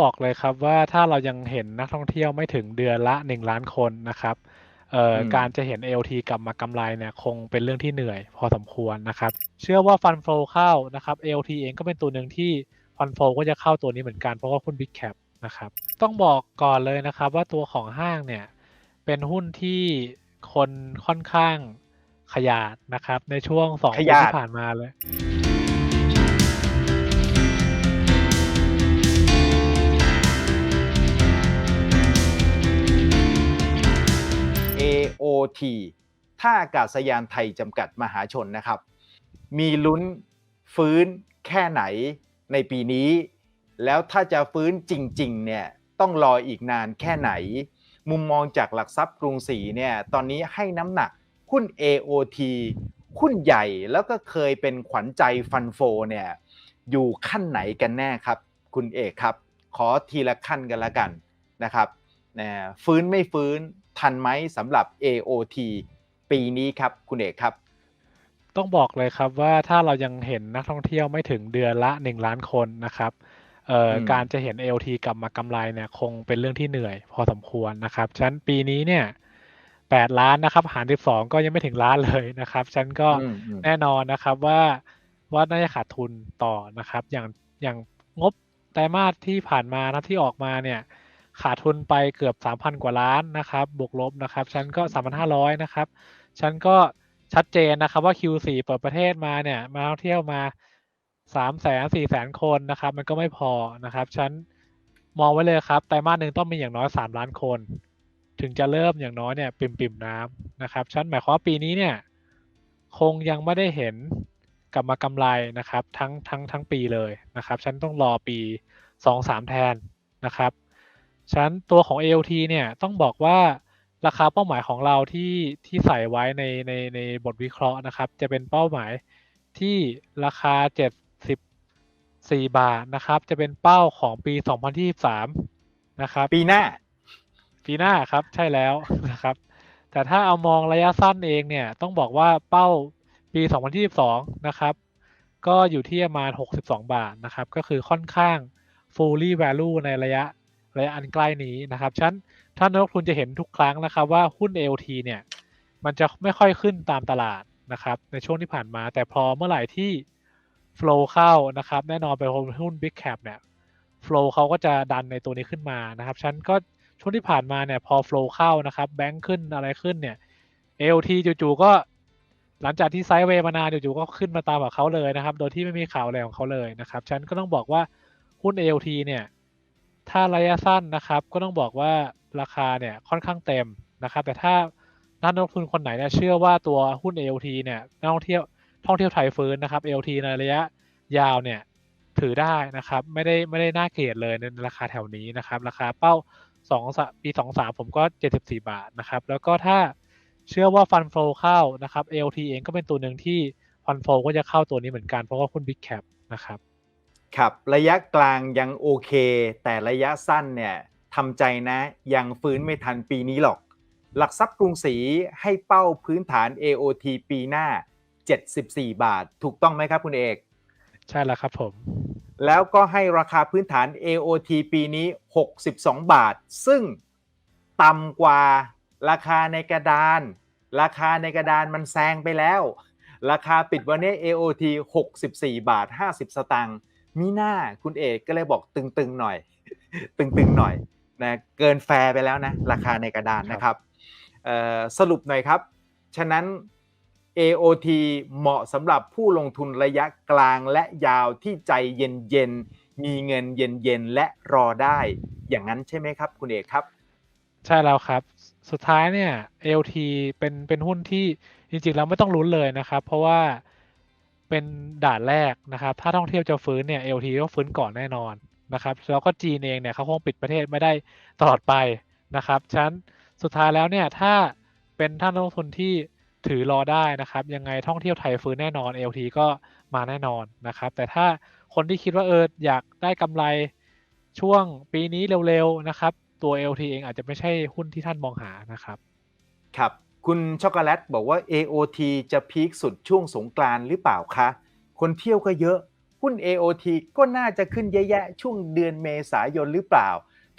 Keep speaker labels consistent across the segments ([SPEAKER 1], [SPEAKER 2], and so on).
[SPEAKER 1] บอกเลยครับว่าถ้าเรายังเห็นนักท่องเที่ยวไม่ถึงเดือนละ1ล้านคนนะครับเอ่อ
[SPEAKER 2] อืม
[SPEAKER 1] การจะเห็น AOT กลับมากำไรเนี่ยคงเป็นเรื่องที่เหนื่อยพอสมควรนะครับ เชื่อว่า Fund Flow เข้านะครับ AOT เองก็เป็นตัวหนึ่งที่ Fund Flow ก็จะเข้าตัวนี้เหมือนกันเพราะว่าหุ้น Big Cap นะครับ ต้องบอกก่อนเลยนะครับว่าตัวของห้างเนี่ยเป็นหุ้นที่คนค่อนข้างขยาดนะครับในช่วง2
[SPEAKER 2] ข
[SPEAKER 1] ปี
[SPEAKER 2] ยาด
[SPEAKER 1] ที่ผ่านมาเลย
[SPEAKER 2] AOT ท่าอากาศยานไทยจำกัดมหาชนนะครับ มีลุ้นฟื้นแค่ไหนในปีนี้ แล้วถ้าจะฟื้นจริงๆเนี่ยต้องรออีกนานแค่ไหน มุมมองจากหลักทรัพย์กรุงศรีเนี่ยตอนนี้ให้น้ำหนักหุ้น AOT หุ้นใหญ่แล้วก็เคยเป็นขวัญใจฟันโฟเนี่ยอยู่ขั้นไหนกันแน่ครับ คุณเอกครับ ขอทีละขั้นกันละกันนะครับนะฟื้นไม่ฟื้น ทันไหมสำหรับ AOT ปีนี้ครับคุณเอกครับ
[SPEAKER 1] ต้องบอกเลยครับว่าถ้าเรายังเห็นนักท่องเที่ยวไม่ถึงเดือนละ 1 ล้านคนนะครับเอ่ออ
[SPEAKER 2] ม
[SPEAKER 1] การจะเห็น AOT กลับมากำไรเนี่ยคงเป็นเรื่องที่เหนื่อยพอสมควรนะครับฉะนันปีนี้เนี่ย8ล้านนะครับหาร12 ก็ยังไม่ถึงล้านเลยนะครับฉะนันก็
[SPEAKER 2] อืมอืม
[SPEAKER 1] แน่นอนนะครับว่าว่าน่าจะขาดทุนต่อนะครับ อย่างอย่างงบไตรมาสที่ผ่านมานะที่ออกมาเนี่ย ขาดทุนไปเกือบ 3,000 กว่าล้านนะครับ บวกลบนะครับ ฉันก็ 3,500 นะครับ ฉันก็ชัดเจนนะครับว่า Q4 เปิดประเทศมาเนี่ย มาเที่ยวมา 3 0 0 0 0 0 0 0 คนนะครับ มันก็ไม่พอนะครับ ฉันมองไว้เลยครับ ไตรมาสหนึ่งต้องมีอย่างน้อย 3 ล้านคน ถึงจะเริ่มอย่างน้อยเนี่ย ปิ่มปิ่มๆน้ำนะครับ ฉันหมายความว่าปีนี้เนี่ย คงยังไม่ได้เห็นกลับมากำไรนะครับ ทั้งทั้งทั้งปีเลยนะครับ ฉันต้องรอปีสองสามแทนนะครับ ฉะนั้นตัวของ AOT เนี่ยต้องบอกว่าราคาเป้าหมายของเราที่ที่ใส่ไว้ในในในบทวิเคราะห์นะครับ จะเป็นเป้าหมายที่ราคา 74 บาทนะครับ จะเป็นเป้าของปี 2023 นะครับ
[SPEAKER 2] ปีหน้า
[SPEAKER 1] ปีหน้าครับใช่แล้วนะครับ แต่ถ้าเอามองระยะสั้นเองเนี่ยต้องบอกว่าเป้าปี 2022 นะครับ ก็อยู่ที่ประมาณ 62 บาทนะครับ ก็คือค่อนข้าง fully value ในระยะ ระยะอันใกล้นี้นะครับฉะนันท่านนักลงทุนจะเห็นทุกครั้งนะครับว่าหุ้น AOT เนี่ยมันจะไม่ค่อยขึ้นตามตลาดนะครับในช่วงที่ผ่านมา แต่พอเมื่อไหร่ที่ flow เข้านะครับแน่นอนเป็นหุ้น big cap เนี่ย flow เขาก็จะดันในตัวนี้ขึ้นมานะครับฉะนันก็ช่วงที่ผ่านมาเนี่ยพอ flow เข้านะครับแบงค์ขึ้นอะไรขึ้นเนี่ย AOT จู่ๆก็หลังจากที่ไซด์เวย์มานานจู่ๆก็ขึ้นมาตามกับเขาเลยนะครับ โดยที่ไม่มีข่าวอะไรของเขาเลยนะครับ ฉันก็ต้องบอกว่าหุ้น AOT เนี่ย ถ้าระยะสั้นนะครับ ก็ต้องบอกว่าราคาเนี่ยค่อนข้างเต็มนะครับ แต่ถ้านักลงทุนคนไหนเนี่ยเชื่อว่าตัวหุ้น AOT เนี่ยนักท่องเที่ยวท่องเที่ยวไทยฟื้นนะครับ AOT ในระยะยาวเนี่ยถือได้นะครับ ไม่ได้ไม่ได้น่าเกลียดเลยในราคาแถวนี้นะครับ ราคาเป้าสองปีสองสามผมก็เจ็ดสิบสี่บาทนะครับ แล้วก็ถ้าเชื่อว่าฟันโฟเข้านะครับ AOT เองก็เป็นตัวหนึ่งที่ฟันโฟก็จะเข้าตัวนี้เหมือนกันเพราะว่าหุ้น Big Cap นะครับ
[SPEAKER 2] ครับ ระยะกลางยังโอเค แต่ระยะสั้นเนี่ยทำใจนะยังฟื้นไม่ทันปีนี้หรอก หลักทรัพย์กรุงศรีให้เป้าพื้นฐาน AOT ปีหน้า 74 บาท ถูกต้องไหมครับคุณเอก
[SPEAKER 1] ใช่แล้วครับผม
[SPEAKER 2] แล้วก็ให้ราคาพื้นฐาน AOT ปีนี้ 62 บาท ซึ่งต่ำกว่าราคาในกระดาน ราคาในกระดานมันแซงไปแล้ว ราคาปิดวันนี้ AOT 64 บาท 50 สตางค์ มีหน้าคุณเอกก็เลยบอกตึงๆหน่อย ตึงๆหน่อยนะเกินแฟร์ไปแล้วนะ ราคาในกระดานนะครับเอ่อสรุปหน่อยครับ ฉะนั้น AOT เหมาะสำหรับผู้ลงทุนระยะกลางและยาวที่ใจเย็นๆ มีเงินเย็นๆ และรอได้ อย่างนั้นใช่ไหมครับ คุณเอกครับ
[SPEAKER 1] ใช่แล้วครับ สุดท้ายเนี่ย AOT เป็นเป็นหุ้นที่จริงๆ แล้วไม่ต้องลุ้นเลยนะครับ เพราะว่า เป็นด่านแรกนะครับ ถ้าท่องเที่ยวจะฟื้นเนี่ย AOT ก็ฟื้นก่อนแน่นอนนะครับ แล้วก็จีนเองเนี่ยเขาคงปิดประเทศไม่ได้ตลอดไปนะครับฉะนั้นสุดท้ายแล้วเนี่ยถ้าเป็นท่านนักลงทุนที่ถือรอได้นะครับ ยังไงท่องเที่ยวไทยฟื้นแน่นอน AOT ก็มาแน่นอนนะครับ แต่ถ้าคนที่คิดว่าเอออยากได้กำไรช่วงปีนี้เร็วๆนะครับ ตัว LT เองอาจจะไม่ใช่หุ้นที่ท่านมองหานะครับ
[SPEAKER 2] ครับ คุณช็อกโกแลตบอกว่า AOT จะพีคสุดช่วงสงกรานต์หรือเปล่าคะ คนเที่ยวก็เยอะหุ้น AOT ก็น่าจะขึ้นแย่ๆช่วงเดือนเมษายนหรือเปล่า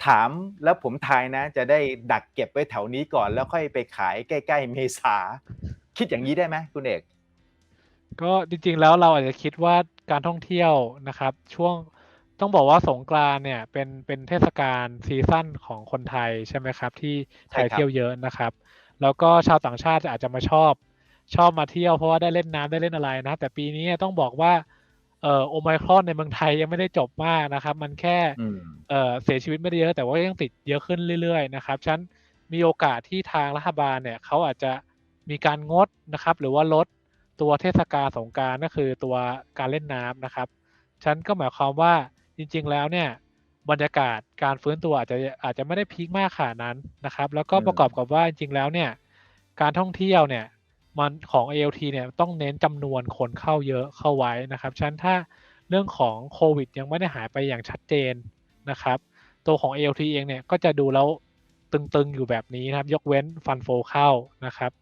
[SPEAKER 2] ถามแล้วผมทายนะ จะได้ดักเก็บไว้แถวนี้ก่อนแล้วค่อยไปขายใกล้ ๆ เมษา คิดอย่างนี้ได้ไหมคุณเอก
[SPEAKER 1] ก็จริงๆแล้วเราอาจจะคิดว่าการท่องเที่ยวนะครับ ช่วงต้องบอกว่าสงกรานต์เนี่ยเป็นเป็นเทศกาลซีซั่นของคนไทยใช่ไหมครับ ที่ไทย
[SPEAKER 2] ใช่ครับ
[SPEAKER 1] เที่ยวเยอะนะครับ แล้วก็ชาวต่างชาติอาจจะมาชอบ ชอบมาเที่ยวเพราะว่าได้เล่นน้ำได้เล่นอะไรนะ แต่ปีนี้ต้องบอกว่าเอ่อโอไมครอนในเมืองไทยยังไม่ได้จบมากนะครับ มันแค่
[SPEAKER 2] อืม
[SPEAKER 1] เอ่อเสียชีวิตไม่ได้เยอะ แต่ว่ายังติดเยอะขึ้นเรื่อยๆนะครับฉะนันมีโอกาสที่ทางรัฐบาลเนี่ยเขาอาจจะมีการงดนะครับ หรือว่าลดตัวเทศกาลสงกรารก็คือตัวการเล่นน้ำนะครับฉะนันก็หมายความว่าจริง ๆ แล้วเนี่ย บรรยากาศการฟื้นตัวอาจจะอาจจะไม่ได้พีคมากขนาดนั้นนะครับ แล้วก็
[SPEAKER 2] อืม
[SPEAKER 1] ประกอบกับว่าจริงๆแล้วเนี่ย การท่องเที่ยวเนี่ยมันของ ALT เนี่ยต้องเน้นจำนวนคนเข้าเยอะเข้าไว้นะครับฉะนันถ้าเรื่องของโควิดยังไม่ได้หายไปอย่างชัดเจนนะครับ ตัวของ ALT เองเนี่ยก็จะดูแล้วตึงๆอยู่แบบนี้นะครับ ยกเว้นฟันโฟเข้านะครับ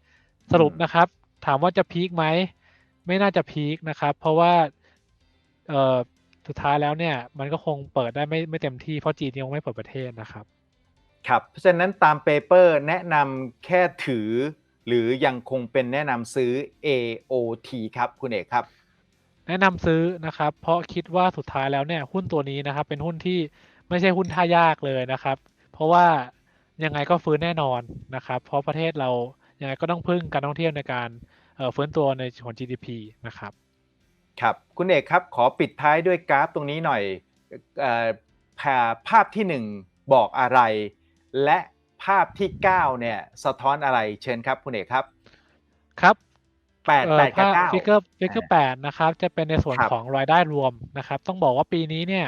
[SPEAKER 1] สรุปนะครับ ถามว่าจะพีคไหม ไม่น่าจะพีคนะครับ เพราะว่าเอ่อ สุดท้ายแล้วเนี่ยมันก็คงเปิดได้ไม่ไม่เต็มที่เพราะจีนยังไม่เปิดประเทศนะครับ
[SPEAKER 2] ครับ เพราะฉะนั้นตามเปเปอร์แนะนำแค่ถือ หรือยังคงเป็นแนะนำซื้อ AOT ครับคุณเอกครับ
[SPEAKER 1] แนะนำซื้อนะครับ เพราะคิดว่าสุดท้ายแล้วเนี่ยหุ้นตัวนี้นะครับ เป็นหุ้นที่ไม่ใช่หุ้นท่ายากเลยนะครับ เพราะว่ายังไงก็ฟื้นแน่นอนนะครับ เพราะประเทศเรายังไงก็ต้องพึ่งการท่องเที่ยวในการเอ่อฟื้นตัวในของ GDP นะครับ
[SPEAKER 2] ครับคุณเอกครับขอปิดท้ายด้วยกราฟตรงนี้หน่อยเอ่อภาภาพที่ 1 บอกอะไร และภาพที่9เนี่ยสะท้อนอะไรเชิญครับคุณเอกครับ
[SPEAKER 1] ครับ
[SPEAKER 2] 8
[SPEAKER 1] เอ่อ
[SPEAKER 2] 8กับ
[SPEAKER 1] ภาพ
[SPEAKER 2] 9
[SPEAKER 1] ฟิกเกอร์ฟิกเกอร์แปดนะครับจะเป็นในส่วน
[SPEAKER 2] ครับ
[SPEAKER 1] ของรายได้รวมนะครับ ต้องบอกว่าปีนี้เนี่ย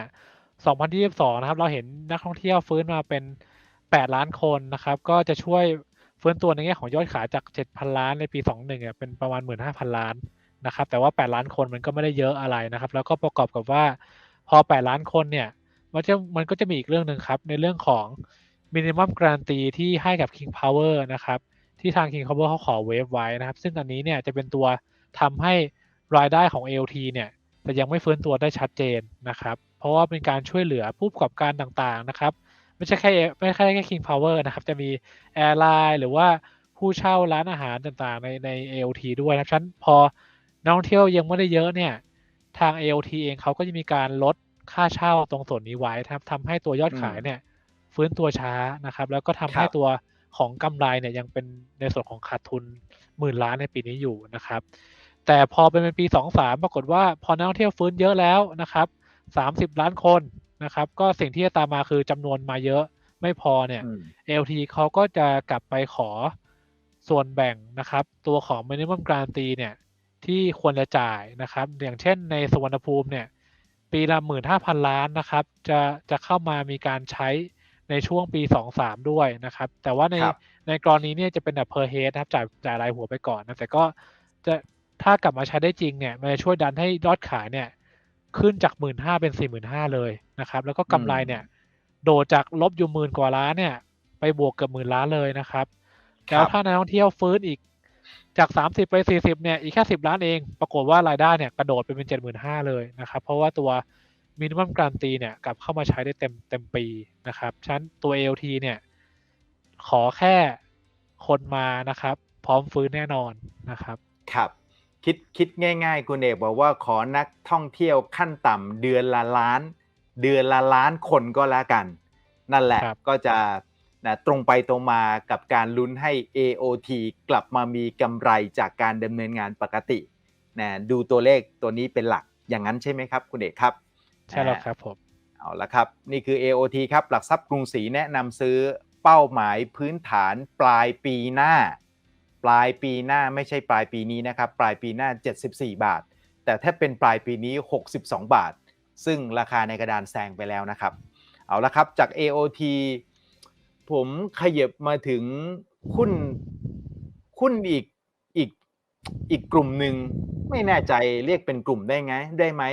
[SPEAKER 1] 2022นะครับ เราเห็นนักท่องเที่ยวฟื้นมาเป็น 8 ล้านคนนะครับ ก็จะช่วยฟื้นตัวในแง่ของยอดขายจาก 7,000 ล้านในปี 21เนี่ยเป็นประมาณ 15,000 ล้าน นะครับ แต่ว่า 8 ล้านคนมันก็ไม่ได้เยอะอะไรนะครับ แล้วก็ประกอบกับว่าพอ 8 ล้านคนเนี่ย มันจะมันก็จะมีอีกเรื่องหนึ่งครับ ในเรื่องของ minimum guarantee ที่ให้กับ King Power นะครับ ที่ทาง King Power เขาขอเวฟไว้นะครับ ซึ่งอันนี้เนี่ยจะเป็นตัวทำให้รายได้ของ AOT เนี่ยจะยังไม่ฟื้นตัวได้ชัดเจนนะครับ เพราะว่าเป็นการช่วยเหลือผู้ประกอบการต่างๆนะครับ ไม่ใช่แค่ไม่ใช่แค่ King Power นะครับ จะมีแอร์ไลน์หรือว่าผู้เช่าร้านอาหารต่างๆ ในใน AOT ด้วยนะครับชั้นพอ นักท่องเที่ยวยังไม่ได้เยอะเนี่ย ทาง AOT เองเขาก็จะมีการลดค่าเช่าตรงส่วนนี้ไว้นะครับทำให้ตัวยอดขายเนี่ย ฟื้นตัวช้านะครับ แล้วก็ทำให้
[SPEAKER 2] ครับ
[SPEAKER 1] ตัวของกำไรเนี่ยยังเป็นในส่วนของขาดทุนหมื่นล้านในปีนี้อยู่นะครับ แต่พอเป็นปี 23 ปรากฏว่าพอนักท่องเที่ยวฟื้นเยอะแล้วนะครับ 30 ล้านคนนะครับ ก็สิ่งที่จะตามมาคือจำนวนมาเยอะไม่พอเนี่ย
[SPEAKER 2] อืม
[SPEAKER 1] LT เขาก็จะกลับไปขอส่วนแบ่งนะครับ ตัวของ minimum guarantee เนี่ย ที่ควรจะจ่ายนะครับ อย่างเช่นในสวรรณภูมิเนี่ยปีละหมื่นห้าพันล้านนะครับ จะจะเข้ามามีการใช้ในช่วงปีสองสามด้วยนะครับ แต่ว่าใน
[SPEAKER 2] ครับ
[SPEAKER 1] ในกรณีเนี้จะเป็นแบบ per head นะครับจ่ายจ่ายรายหัวไปก่อนนะแต่ก็จะถ้ากลับมาใช้ได้จริงเนี่ยมันจะช่วยดันให้ยอดขายเนี่ย ขึ้นจากหมื่นห้าเป็นสี่หมื่นห้าเลยนะครับ แล้วก็กำไรเนี่ย โดดจากลบอยู่หมื่นกว่าล้านเนี่ย ไปบวกเกือบหมื่นล้านเลยนะครับ
[SPEAKER 2] ครับ
[SPEAKER 1] แล้วถ้านักท่องเที่ยวฟื้นอีก จากสามสิบไปสี่สิบเนี่ยอีกแค่สิบล้านเอง ปรากฏว่ารายได้เนี่ยกระโดดไปเป็นเจ็ดหมื่นห้าเลยนะครับเพราะว่าตัวมินิมัมการันตีเนี่ยกลับเข้ามาใช้ได้เต็มเต็มปีนะครับฉะนั้นตัว ALT เนี่ยขอแค่คนมานะครับ พร้อมฟื้นแน่นอนนะครับ
[SPEAKER 2] ครับคิดคิดง่าย ๆ คุณเอกบอกว่าขอนักท่องเที่ยวขั้นต่ำเดือนละล้าน เดือนละล้านคนก็แล้วกัน นั่นแหละ
[SPEAKER 1] ครับ
[SPEAKER 2] ก็จะ นะตรงไปตรงมากับการลุ้นให้ AOT กลับมามีกำไรจากการดำเนินงานปกตินะดูตัวเลขตัวนี้เป็นหลักอย่างนั้นใช่ไหมครับ คุณเอกครับ
[SPEAKER 1] ใช่แล้วครับผม
[SPEAKER 2] เอาละครับ นี่คือ AOT ครับ หลักทรัพย์กรุงศรีแนะนำซื้อเป้าหมายพื้นฐานปลายปีหน้า ปลายปีหน้าไม่ใช่ปลายปีนี้นะครับ ปลายปีหน้า 74 บาท แต่ถ้าเป็นปลายปีนี้ 62 บาท ซึ่งราคาในกระดานแซงไปแล้วนะครับ เอาละครับจาก AOT ผมขยับมาถึงหุ้นหุ้นอีกอีกอีกกลุ่มหนึ่งไม่แน่ใจเรียกเป็นกลุ่มได้ไง ได้ไหม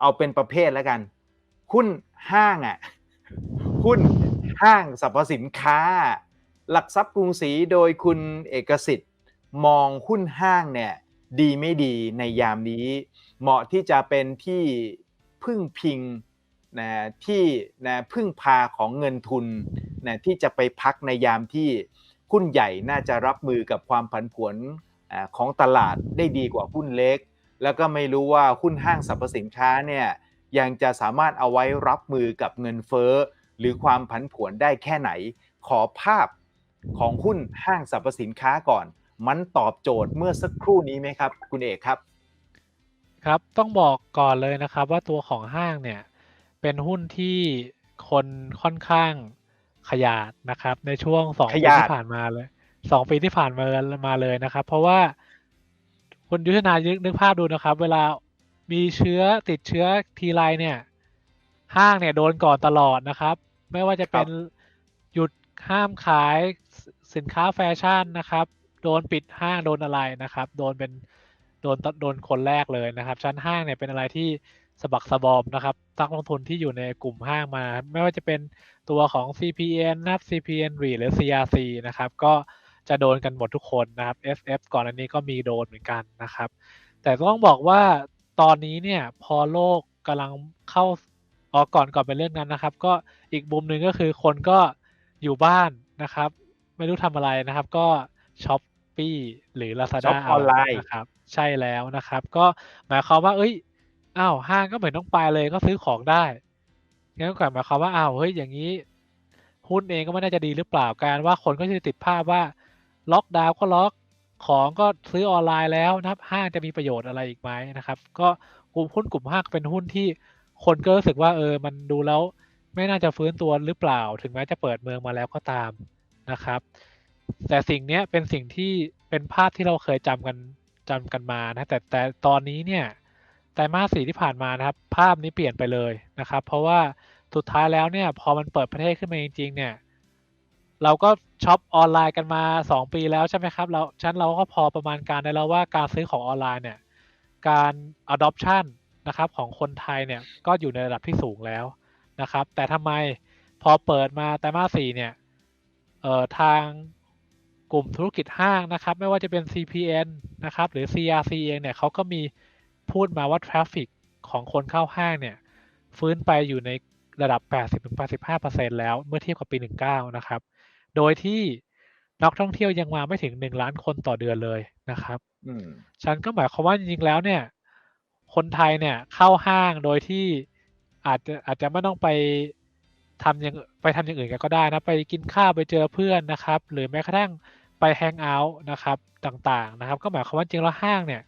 [SPEAKER 2] เอาเป็นประเภทแล้วกัน หุ้นห้างอะหุ้นห้างสรรพสินค้า หลักทรัพย์กรุงศรีโดยคุณเอกสิทธิ์ มองหุ้นห้างเนี่ยดีไม่ดีในยามนี้ เหมาะที่จะเป็นที่พึ่งพิง นะที่นะพึ่งพาของเงินทุนนะที่จะไปพักในยามที่หุ้นใหญ่น่าจะรับมือกับความผันผวนของตลาดได้ดีกว่าหุ้นเล็ก แล้วก็ไม่รู้ว่าหุ้นห้างสรรพสินค้าเนี่ยยังจะสามารถเอาไว้รับมือกับเงินเฟ้อ หรือความผันผวนได้แค่ไหน ขอภาพของหุ้นห้างสรรพสินค้าก่อน มันตอบโจทย์เมื่อสักครู่นี้ไหมครับ คุณเอกครับ
[SPEAKER 1] ครับต้องบอกก่อนเลยนะครับว่าตัวของห้างเนี่ย เป็นหุ้นที่คนค่อนข้างขยาดนะครับ ในช่วงสอง
[SPEAKER 2] ข
[SPEAKER 1] ปี
[SPEAKER 2] ยาด
[SPEAKER 1] ที่ผ่านมาเลยสองปีที่ผ่านมามาเลยนะครับ เพราะว่าคุณยุทธนานึกนึกภาพดูนะครับ เวลามีเชื้อติดเชื้อทีไรเนี่ย ห้างเนี่ยโดนก่อนตลอดนะครับ ไม่ว่าจะเป็นหยุดห้ามขายสสินค้าแฟชั่นนะครับ โดนปิดห้างโดนอะไรนะครับ โดนเป็นโดนโดนคนแรกเลยนะครับ ชั้นห้างเนี่ยเป็นอะไรที่ สะบักสะบอมนะครับนักลงทุนที่อยู่ในกลุ่มห้างมา ไม่ว่าจะเป็นตัวของ CPN นะครับ CPN REIT หรือ CRC นะครับ ก็จะโดนกันหมดทุกคนนะครับ SF ก่อนอันนี้ก็มีโดนเหมือนกันนะครับ แต่ต้องบอกว่าตอนนี้เนี่ยพอโลกกำลังเข้าอ๋อก่อนก่อนเป็นเรื่องนั้นนะครับ ก็อีกมุมหนึ่งก็คือคนก็อยู่บ้านนะครับ ไม่รู้ทำอะไรนะครับ ก็ช้อปปี้หรือ
[SPEAKER 2] ช็อ
[SPEAKER 1] Lazada
[SPEAKER 2] ปออนไลน์
[SPEAKER 1] นะครับ ใช่แล้วนะครับ ก็หมายความว่า เอ้ย อ้าวห้างก็เหมือนต้องไปเลยก็ซื้อของได้งั้นก็หมายความว่าอ้าวเฮ้ยอย่างนี้หุ้นเองก็ไม่น่าจะดีหรือเปล่าการว่าคนก็จะติดภาพว่าล็อกดาวน์ก็ล็อกของก็ซื้อออนไลน์แล้วนะครับห้างจะมีประโยชน์อะไรอีกไหมนะครับ ก็กลุ่มหุ้นกลุ่มห้างเป็นหุ้นที่คนก็รู้สึกว่าเออมันดูแล้วไม่น่าจะฟื้นตัวหรือเปล่า ถึงแม้จะเปิดเมืองมาแล้วก็ตามนะครับ แต่สิ่งนี้เป็นสิ่งที่เป็นภาพที่เราเคยจำกันจำกันมานะแต่แต่ตอนนี้เนี่ย ไตรมาสสี่ที่ผ่านมานะครับ ภาพนี้เปลี่ยนไปเลยนะครับ เพราะว่าสุดท้ายแล้วเนี่ย พอมันเปิดประเทศขึ้นมาจริงๆเนี่ย เราก็ช็อปออนไลน์กันมา 2 ปีแล้วใช่ไหมครับเราฉันเราก็พอประมาณการได้แล้วว่าการซื้อของออนไลน์เนี่ย การ adoption นะครับของคนไทยเนี่ยก็อยู่ในระดับที่สูงแล้วนะครับ แต่ทำไมพอเปิดมาไตรมาสสี่เนี่ยเอ่อทางกลุ่มธุรกิจห้างนะครับ ไม่ว่าจะเป็น CPN นะครับ หรือ CRC เองเนี่ยเขาก็มี พูดมาว่าทราฟฟิกของคนเข้าห้างเนี่ย ฟื้นไปอยู่ในระดับ 80-85%แล้วเมื่อเทียบกับปี 19 นะครับ โดยที่นักท่องเที่ยวยังมาไม่ถึง 1 ล้านคนต่อเดือนเลยนะครับ
[SPEAKER 2] อืม
[SPEAKER 1] ฉันก็หมายความว่าจริงๆแล้วเนี่ย คนไทยเนี่ยเข้าห้างโดยที่อาจจะอาจจะไม่ต้องไปทำอย่างไปทำอย่างอื่นกันก็ได้นะ ไปกินข้าวไปเจอเพื่อนนะครับ หรือแม้กระทั่งไปแฮงเอาท์นะครับต่างๆนะครับ ก็หมายความว่าจริงแล้วห้างเนี่ย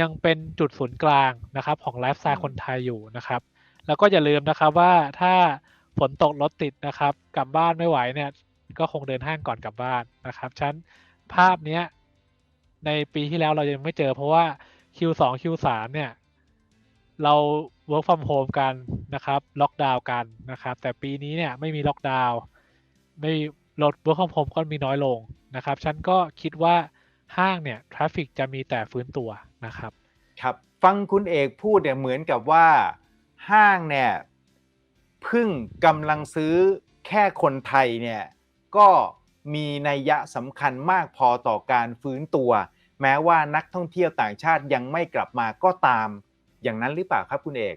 [SPEAKER 1] ยังเป็นจุดศูนย์กลางนะครับ ของไลฟ์สไตล์คนไทยอยู่นะครับ แล้วก็อย่าลืมนะครับว่าถ้าฝนตกรถติดนะครับ กลับบ้านไม่ไหวเนี่ยก็คงเดินห้างก่อนกลับบ้านนะครับฉะนันภาพเนี้ยในปีที่แล้วเรายังไม่เจอ เพราะว่า Q2 Q3 เนี่ย เรา work from home กันนะครับล็อกดาวน์กันนะครับ แต่ปีนี้เนี่ยไม่มีล็อกดาวน์ไม่ลด work from home ก็มีน้อยลงนะครับ ฉันก็คิดว่าห้างเนี่ยทราฟฟิกจะมีแต่ฟื้นตัว นะครับ
[SPEAKER 2] ครับ ฟังคุณเอกพูดเนี่ยเหมือนกับว่าห้างเนี่ยเพึ่งกำลังซื้อแค่คนไทยเนี่ยก็มีนัยยะสำคัญมากพอต่อการฟื้นตัว แม้ว่านักท่องเที่ยวต่างชาติยังไม่กลับมาก็ตาม อย่างนั้นหรือเปล่าครับคุณเอก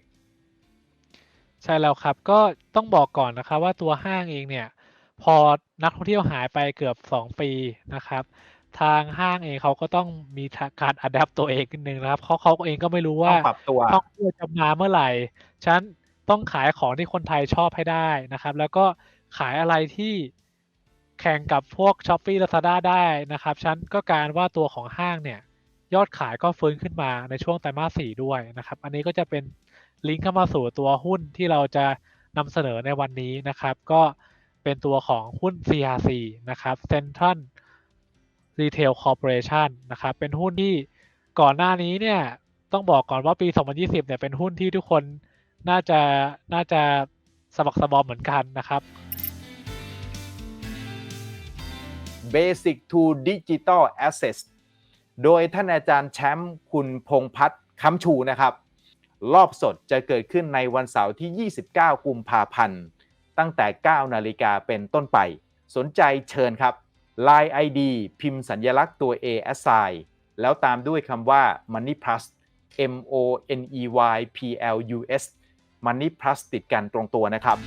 [SPEAKER 1] ใช่แล้วครับก็ต้องบอกก่อนนะครับว่าตัวห้างเองเนี่ยพอนักท่องเที่ยวหายไปเกือบ 2 ปีนะครับ ทางห้างเองเขาก็ต้องมีการอัดแอปตัวเองนิดนึงนะครับเขาเขาเองก็ไม่รู้
[SPEAKER 2] ต้
[SPEAKER 1] ว่า
[SPEAKER 2] องปรับตัว
[SPEAKER 1] ท่องเที่ยวจะมาเมื่อไหร่ฉะนันต้องขายของที่คนไทยชอบให้ได้นะครับ แล้วก็ขายอะไรที่แข่งกับพวก s h อ p e e Lazada ได้นะครับฉะนันก็การว่าตัวของห้างเนี่ย ยอดขายก็ฟื้นขึ้นมาในช่วงไตรมาสสี่ด้วยนะครับ อันนี้ก็จะเป็นลิงก์เข้ามาสู่ตัวหุ้นที่เราจะนำเสนอในวันนี้นะครับ ก็เป็นตัวของหุ้น CRC นะครับ Central Retail Corporation นะครับเป็นหุ้นที่ก่อนหน้านี้เนี่ยต้องบอกก่อนว่าปี 2020 เนี่ยเป็นหุ้นที่ทุกคนน่าจะน่าจะสะบักสบอมเหมือนกันนะครับ
[SPEAKER 2] Basic to Digital Assets โดยท่านอาจารย์แชมป์คุณพงพัฒน์คำชูนะครับ รอบสดจะเกิดขึ้นในวันเสาร์ที่ 29 กุมภาพันธ์ ตั้งแต่ 9 นาฬิกาเป็นต้นไป สนใจเชิญครับ Line ID พิมพ์สัญลักษณ์ตัว A assign แล้วตามด้วยคำว่า Money Plus M O N E Y P L U S Money Plus ติดกันตรงตัวนะครับ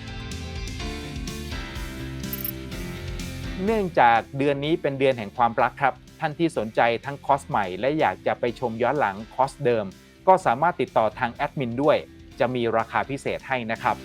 [SPEAKER 2] เนื่องจากเดือนนี้เป็นเดือนแห่งความรักครับ ท่านที่สนใจทั้งคอร์สใหม่ และอยากจะไปชมย้อนหลังคอร์สเดิม ก็สามารถติดต่อทางแอดมินด้วย จะมีราคาพิเศษให้นะครับ